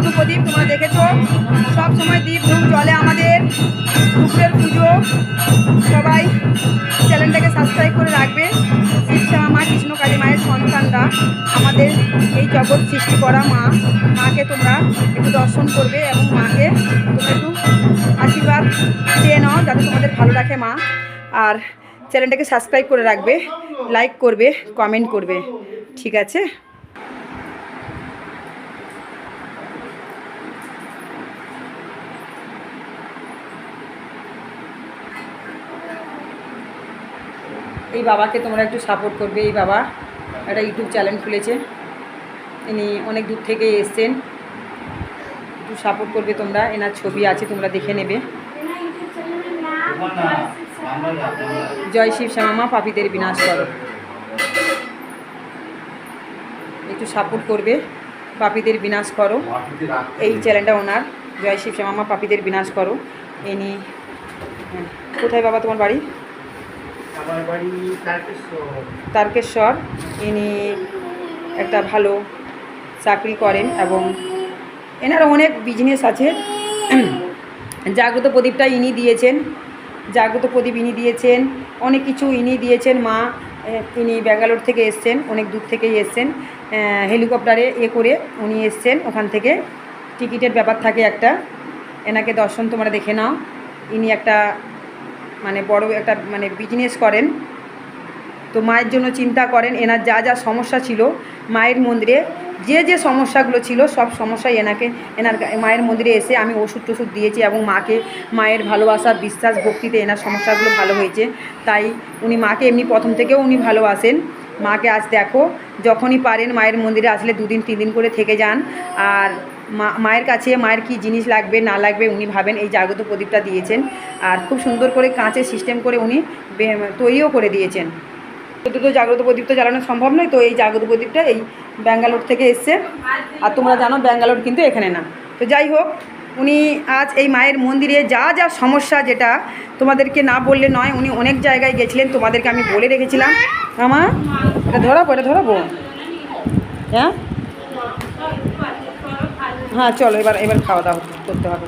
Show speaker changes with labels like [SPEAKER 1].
[SPEAKER 1] জাগ্রত প্রদীপ তোমরা দেখেছ। সব সময় দ্বীপ ধূপ জলে আমাদের। দুপুরের পুজো সবাই চ্যানেলটাকে সাবস্ক্রাইব করে রাখবে। শিবশ্যামা মা কৃষ্ণ কালী মায়ের সন্তানরা আমাদের এই জগৎ সৃষ্টি করা মা। মাকে তোমরা একটু দর্শন করবে এবং মাকে তোমরা একটু আশীর্বাদ চেয়ে নাও যাতে তোমাদের ভালো রাখে মা। আর চ্যানেলটাকে সাবস্ক্রাইব করে রাখবে লাইক করবে কমেন্ট করবে। ঠিক আছে? এই বাবাকে তোমরা একটু সাপোর্ট করবে, এই বাবা একটা ইউটিউব চ্যানেল খুলেছে। ইনি অনেক দূর থেকে এসছেন। একটু সাপোর্ট করবে তোমরা, এনার ছবি আছে, তোমরা দেখে নেবে। জয় শিব শ্যামা পাপীদের বিনাশ করো। একটু সাপোর্ট করবে, পাপীদের বিনাশ করো। এই চ্যানেলটা ওনার। জয় শিব শ্যামা পাপীদের বিনাশ করো। ইনি, কোথায় বাবা তোমার বাড়ি?
[SPEAKER 2] তারকেশ্বর।
[SPEAKER 1] ইনি একটা ভালো চাকরি করেন এবং এনার অনেক বিজনেস আছে। জাগ্রত প্রদীপটা ইনি দিয়েছেন। জাগ্রত প্রদীপ ইনি দিয়েছেন। অনেক কিছু ইনি দিয়েছেন। মা ইনি ব্যাঙ্গালোর থেকে এসছেন, অনেক দূর থেকেই এসছেন। হেলিকপ্টারে এ করে উনি এসছেন। ওখান থেকে টিকিটের ব্যাপার থাকে একটা। এনাকে দর্শন তোমরা দেখে নাও। ইনি একটা মানে বড় একটা মানে বিজনেস করেন। তো মায়ের জন্য চিন্তা করেন, এনার যা যা সমস্যা ছিল, মায়ের মন্দিরে যে যে সমস্যাগুলো ছিল, সব সমস্যাই এনাকে, এনার মায়ের মন্দিরে এসে আমি ওষুধ টষুধ দিয়েছি এবং মাকে মায়ের ভালোবাসা, বিশ্বাস, ভক্তিতে এনার সমস্যাগুলো ভালো হয়েছে। তাই উনি মাকে এমনি প্রথম থেকেও উনি ভালোবাসেন। মাকে আজ দেখো, যখনই পারেন মায়ের মন্দিরে আসলে দুদিন তিন দিন করে থেকে যান। আর মা, মায়ের কাছে মায়ের কি জিনিস লাগবে, না লাগবে, উনি ভাবেন এই জাগ্রত প্রদীপটা দিয়েছেন। আর খুব সুন্দর করে কাঁচের সিস্টেম করে উনি তৈরিও করে দিয়েছেন। তো জাগ্রত প্রদীপ তো জ্বালানো সম্ভব নয়, তো এই জাগ্রত প্রদীপটা এই ব্যাঙ্গালোর থেকে এসছে। আর তোমরা জানো ব্যাঙ্গালোর কিন্তু এখানে না। তো যাই হোক, উনি আজ এই মায়ের মন্দিরে যা যা সমস্যা যেটা তোমাদেরকে না বললে নয়, উনি অনেক জায়গায় গেছিলেন, তোমাদেরকে আমি বলে রেখেছিলাম। আমার এটা ধরাবো এটা ধরাবো। হ্যাঁ? হ্যাঁ চলো এবার এবার খাওয়া দাওয়া করতে হবে।